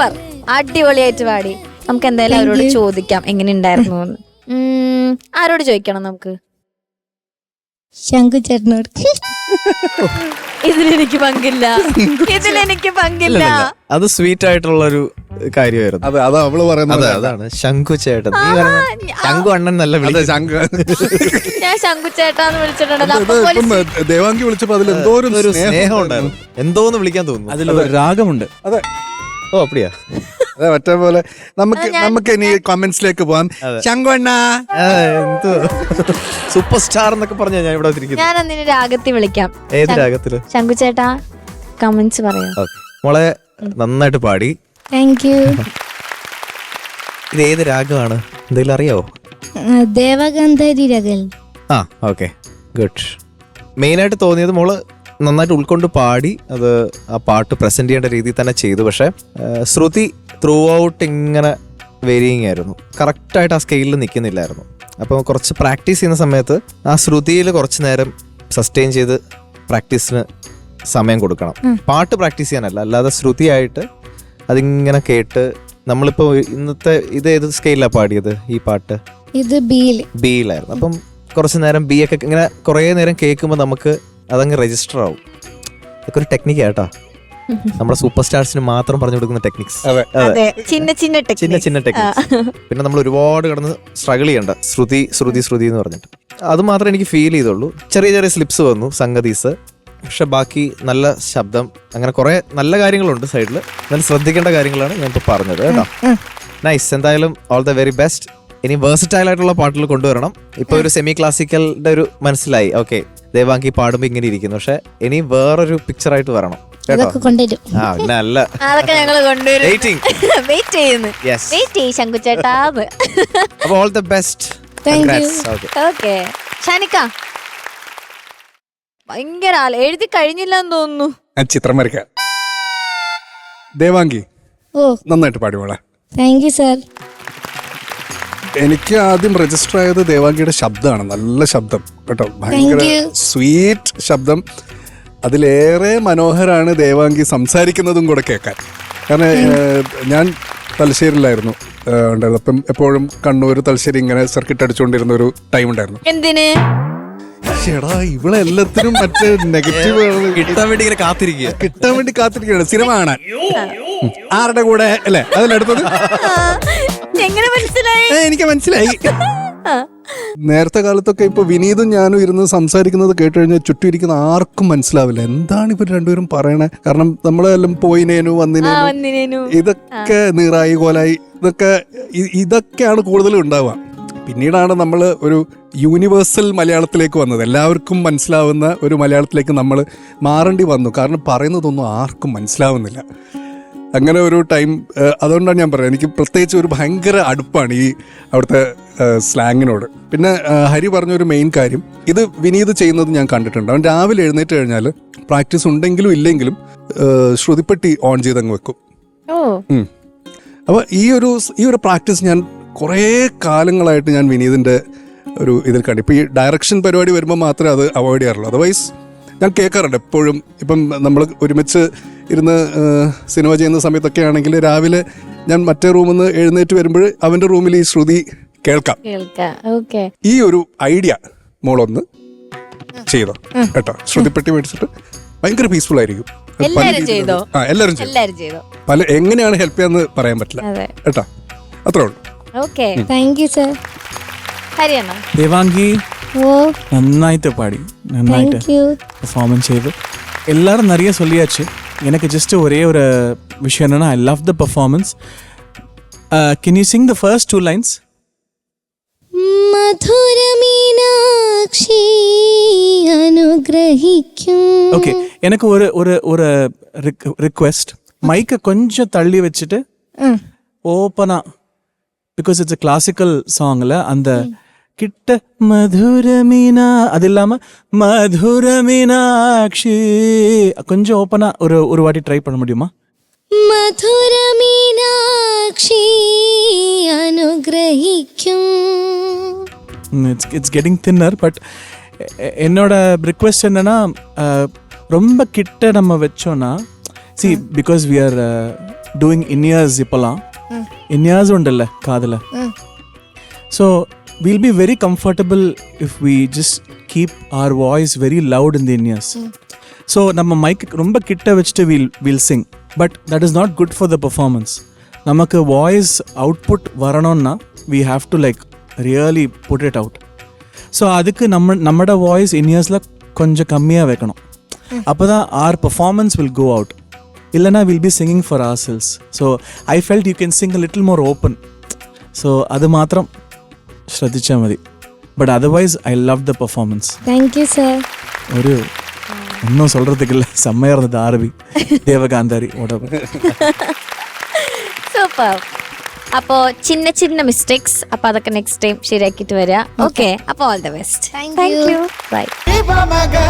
Super. അടിപൊളിയായിട്ട് പാടി. നമുക്ക് എന്തായാലും അവരോട് ചോദിക്കാം എങ്ങനെ ഉണ്ടായിരുന്നു എന്ന്. ഉം, ആരോട് ചോദിക്കണം നമുക്ക്? ശംഖു ചേട്ടനോട് ഇതിലെനിക്ക് പങ്കില്ല. ഇതിലെനിക്ക് പങ്കില്ല. അത് സ്വീറ്റ് ആയിട്ടുള്ള ഒരു കാര്യമായിരുന്നു. അതെ അതാ അവൾ പറയുന്നത് അതാണ്. ശംഖു ചേട്ടൻ ശംഖു അണ്ണൻ നല്ല ഞാൻ ശംഖു ചേട്ടാന്ന് വിളിച്ചിട്ടുണ്ട്. ദേവാങ്കി വിളിച്ചപ്പോ അതിൽ എന്തോ ഒരു സ്നേഹം ഉണ്ടായിരുന്നു. എന്തോന്ന് വിളിക്കാൻ തോന്നുന്നു? അതിൽ രാഗമുണ്ട്. അതെ. ഓ അപ്പടിയാ. അതെ മറ്റേ പോലെ. നമുക്ക് നമുക്ക് ഇനി കമന്റ്സിലേക്ക് പോവാം. ചങ്കണ്ണ സൂപ്പർ സ്റ്റാർ എന്നൊക്കെ പറഞ്ഞാ ഞാൻ ഇവിടെ ഞാൻ അന്നിനെ രാഗത്തിൽ വിളിക്കാം. ഏത് രാഗത്തിൽ? ശങ്കുച്ചേട്ടാ കമന്റ്സ് പറയാം. ഓക്കെ. മോളെ നന്നായിട്ട് പാടി. താങ്ക് യു ഇത് ഏത് രാഗമാണ് എന്തെങ്കിലും അറിയാവോ? ദേവഗന്ധരി രകൽ ആ ഓക്കെ. ഗുഡ് മെയിനായിട്ട് തോന്നിയത് മോൾ നന്നായിട്ട് ഉൾക്കൊണ്ട് പാടി അത് ആ പാട്ട് പ്രസന്റ് ചെയ്യേണ്ട രീതിയിൽ തന്നെ ചെയ്തു. പക്ഷെ ശ്രുതി ത്രൂ ഔട്ട് ഇങ്ങനെ വേരിയിങ് ആയിരുന്നു. കറക്റ്റായിട്ട് ആ സ്കെയിലിൽ നിൽക്കുന്നില്ലായിരുന്നു അപ്പോൾ കുറച്ച് പ്രാക്ടീസ് ചെയ്യുന്ന സമയത്ത് ആ ശ്രുതിയിൽ കുറച്ച് നേരം സസ്റ്റെയിൻ ചെയ്ത് പ്രാക്ടീസിന് സമയം കൊടുക്കണം. പാട്ട് പ്രാക്ടീസ് ചെയ്യാനല്ല അല്ലാതെ ശ്രുതിയായിട്ട് അതിങ്ങനെ കേട്ട് നമ്മളിപ്പോൾ ഇന്നത്തെ ഇത് ഏത് സ്കെയിലാണ് പാടിയത് ഈ പാട്ട്? ഇത് ബിയിൽ ബിയിലായിരുന്നു അപ്പം കുറച്ച് നേരം ബി ഒക്കെ ഇങ്ങനെ കുറേ നേരം കേൾക്കുമ്പോൾ നമുക്ക് അതങ്ങ് രജിസ്റ്റർ ആവും. ഇതൊക്കെ ഒരു ടെക്നിക്ക് കേട്ടോ നമ്മുടെ സൂപ്പർ സ്റ്റാർസിന് മാത്രം പറഞ്ഞു കൊടുക്കുന്ന ടെക്നിക്സ് അതെ. അതെ. ചിന്ന ചിന്ന ചിന്ന ചിന്ന ടെക്നിക്സ് പിന്നെ നമ്മൾ ഒരുപാട് കിടന്ന് സ്ട്രഗിൾ ചെയ്യണ്ട. ശ്രുതി ശ്രുതി ശ്രുതി എന്ന് പറഞ്ഞിട്ട്. അത് മാത്രമേ എനിക്ക് ഫീൽ ചെയ്തുള്ളൂ. ചെറിയ ചെറിയ സ്ലിപ്സ് വന്നു സംഗതീസ്. പക്ഷെ ബാക്കി നല്ല ശബ്ദം. അങ്ങനെ കുറെ നല്ല കാര്യങ്ങളുണ്ട് സൈഡിൽ നല്ല ശ്രദ്ധിക്കേണ്ട കാര്യങ്ങളാണ് ഞാൻ ഇപ്പോൾ പറഞ്ഞത് കേട്ടോ. നൈസ് എന്തായാലും ഓൾ ദ വെരി ബെസ്റ്റ് ഇനി വേഴ്സറ്റൈൽ ആയിട്ടുള്ള പാട്ടുകൾ കൊണ്ടുവരണം. ഇപ്പൊ ഒരു സെമി ക്ലാസിക്കലിന്റെ ഒരു മനസ്സിലായി. ഓക്കെ ദേവാങ്കി പാടുമ്പോൾ ഇങ്ങനെ ഇരിക്കുന്നു. പക്ഷെ ഇനി വേറൊരു പിക്ചർ ആയിട്ട് വരണം. കേട്ടോ? ഇതൊക്കെ കൊണ്ടുവരും. ആ പിന്നെ അല്ല അതൊക്കെ ഞങ്ങൾ കൊണ്ടുവരും. Waiting. വെയിറ്റ് ചെയ്യുന്നു. യെസ് വെയിറ്റ് ചെയ്യും ശങ്കുച്ചേട്ടാന്ന് അപ്പൊ all the best Thank you. Okay okay ഷാനിക്ക. ഭയങ്കര ആൾ. എഴുതി കഴിഞ്ഞില്ല എന്ന് തോന്നുന്നു. ഞാൻ ചിത്രം വരയ്ക്കാം. ദേവാങ്കി ഓ. നന്നായിട്ട് പാടി മോളെ. താങ്ക് യു സാർ എനിക്ക് ആദ്യം രജിസ്റ്റർ ആയത് ദേവാങ്കിയുടെ ശബ്ദമാണ്. നല്ല ശബ്ദം. കേട്ടോ ഭയങ്കര. സ്വീറ്റ് ശബ്ദം. അതിലേറെ മനോഹരാണ് ദേവാങ്കി സംസാരിക്കുന്നതും കൂടെ കേൾക്കാൻ. കാരണം ഞാൻ തലശ്ശേരിയിലായിരുന്നു. ഉണ്ടായിരുന്നു അപ്പം എപ്പോഴും കണ്ണൂർ തലശ്ശേരി ഇങ്ങനെ സർക്കിട്ട് അടിച്ചുകൊണ്ടിരുന്ന ഒരു ടൈം ഉണ്ടായിരുന്നു. Eh. ചേടാ ഇവിടെ എല്ലാത്തിനും മറ്റേ നെഗറ്റീവ് കിട്ടാൻ വേണ്ടി ഇങ്ങനെ കാത്തിരിക്കുക. കിട്ടാൻ വേണ്ടി കാത്തിരിക്കുകയാണ്. സിനിമ കാണാൻ. ആരുടെ കൂടെ? അല്ലേ? അതിലെടുത്തത് എങ്ങനെ മനസ്സിലായി. ഏ, എനിക്ക് മനസ്സിലായി. നേരത്തെ കാലത്തൊക്കെ ഇപ്പൊ വിനീതും ഞാനും ഇരുന്ന് സംസാരിക്കുന്നത് കേട്ട് കഴിഞ്ഞാൽ ചുറ്റും ഇരിക്കുന്ന ആർക്കും മനസ്സിലാവില്ല. എന്താണ് ഇവർ രണ്ടുപേരും പറയണേ? കാരണം നമ്മളെല്ലാം പോയിനേനു വന്നിനേനു. വന്നിനു ഇതൊക്കെ നീറായി കോലായി ഇതൊക്കെ ഇതൊക്കെയാണ് കൂടുതലും ഉണ്ടാവുക. പിന്നീടാണ് നമ്മൾ ഒരു യൂണിവേഴ്സൽ മലയാളത്തിലേക്ക് വന്നത്. എല്ലാവർക്കും മനസ്സിലാവുന്ന ഒരു മലയാളത്തിലേക്ക് നമ്മൾ മാറേണ്ടി വന്നു. കാരണം പറയുന്നതൊന്നും ആർക്കും മനസ്സിലാവുന്നില്ല. അങ്ങനെ ഒരു ടൈം അതുകൊണ്ടാണ് ഞാൻ പറയുന്നത്. എനിക്ക് പ്രത്യേകിച്ച് ഒരു ഭയങ്കര അടുപ്പാണ് ഈ അവിടുത്തെ സ്ലാങ്ങിനോട് പിന്നെ ഹരി പറഞ്ഞൊരു മെയിൻ കാര്യം. ഇത് വിനീത് ചെയ്യുന്നത് ഞാൻ കണ്ടിട്ടുണ്ട്. അവൻ രാവിലെ എഴുന്നേറ്റ് കഴിഞ്ഞാൽ പ്രാക്ടീസ് ഉണ്ടെങ്കിലും ഇല്ലെങ്കിലും ശ്രുതിപ്പെട്ടി ഓൺ ചെയ്തങ്ങ് വെക്കും. അപ്പോൾ ഈ ഒരു ഈ ഒരു പ്രാക്ടീസ് ഞാൻ കുറേ കാലങ്ങളായിട്ട് ഞാൻ വിനീതിന്റെ ഒരു ഇതിൽ കണ്ടു. ഇപ്പോൾ ഈ ഡയറക്ഷൻ പരിപാടി വരുമ്പോൾ മാത്രമേ അത് അവോയ്ഡ് ചെയ്യാറുള്ളൂ. അതർവൈസ് ഞാൻ കേൾക്കാറുണ്ട് എപ്പോഴും. ഇപ്പം നമ്മൾ ഒരുമിച്ച് ഇരുന്ന് സിനിമ ചെയ്യുന്ന സമയത്തൊക്കെ ആണെങ്കിൽ രാവിലെ ഞാൻ മറ്റേ റൂമിൽ നിന്ന് എഴുന്നേറ്റ് വരുമ്പോൾ അവന്റെ റൂമിൽ ഈ ശ്രുതി കേൾക്കാം. ഈ ഒരു ഐഡിയ മോളൊന്ന് ചെയ്തോ. കേട്ടോ. ശ്രുതിപ്പെട്ടി മേടിച്ചിട്ട് ഭയങ്കര പീസ്ഫുൾ ആയിരിക്കും. എല്ലാവരും ചെയ്തോ? പല എങ്ങനെയാണ് ഹെൽപ്പ് ചെയ്യാന്ന് പറയാൻ പറ്റില്ല. കേട്ടോ. അത്രേ ഉള്ളൂ. ഓക്കെ താങ്ക് യു സാർ ഹരിയാണോ ദേവാങ്കി ഓ നന്നായിട്ട് പാടി നന്നായിട്ട് താങ്ക് യു பெர்ஃபார்மன்ஸ் செய்து எல்லாரும் நிறைய சொல்லியாச்சு எனக்கு ஜஸ்ட் ஒரே ஒரு விஷயம் என்னன்னா I love the performance can you sing the first two lines Madhura Meenakshi അനുഗ്രഹിക്കും ஓகே எனக்கு ஒரு ஒரு ஒரு ரிக்வெஸ்ட் மைக்கை கொஞ்சம் தள்ளி வச்சுட்டு ഉം. பிகாஸ் இட்ஸ் அ கிளாசிக்கல் சாங்ல அந்த கிட்ட மதுரமீனா அது இல்லாம மதுரமீனாட்சி கொஞ்சம் ஓப்பனாக ஒரு ஒரு வாட்டி ட்ரை பண்ண முடியுமா? Madhura Madhura Meenakshi அனுகிரகிக்கும். It's it's getting thinner but என்னோட ரிக்வெஸ்ட் என்னன்னா ரொம்ப கிட்ட நம்ம வச்சோன்னா see because we are doing in ears இப்போலாம் ഇന്നിയേഴ്സ് ഉണ്ടല്ലേ കാതില് so will be very comfortable if we just keep our voice very loud in the ears so நம்ம மைக் ரொம்ப கிட்ட வச்சுட்டு will will sing but that is not good for the performance நமக்கு voice output வரணும்னா we have to like really put it out so அதுக்கு நம்ம நம்மட voice இயர்ஸில் கொஞ்சம் கம்மியாக வைக்கணும் அப்போ தான் our performance will go out இல்லைனா will be singing for ourselves so I felt you can sing little more open so അത് മാത്രം ശ്രദ്ധിച്ചാൽ മതി but otherwise I love the performance thank you sir ഒരു ഒന്നും சொல்றதுக்கு இல்ல செம்மையா இருந்தது ஆரவி தேவகாந்தாரி whatever സൂപ്പർ അപ്പോ ചിന്ന ചിന്ന മിസ്റ്റേക്സ് അപ്പൊ അതൊക്കെ നെക്സ്റ്റ് ടൈം ശരിയാക്കിയിട്ട് വരാം ഓക്കെ അപ്പൊ all the best thank you bye Viva Maga,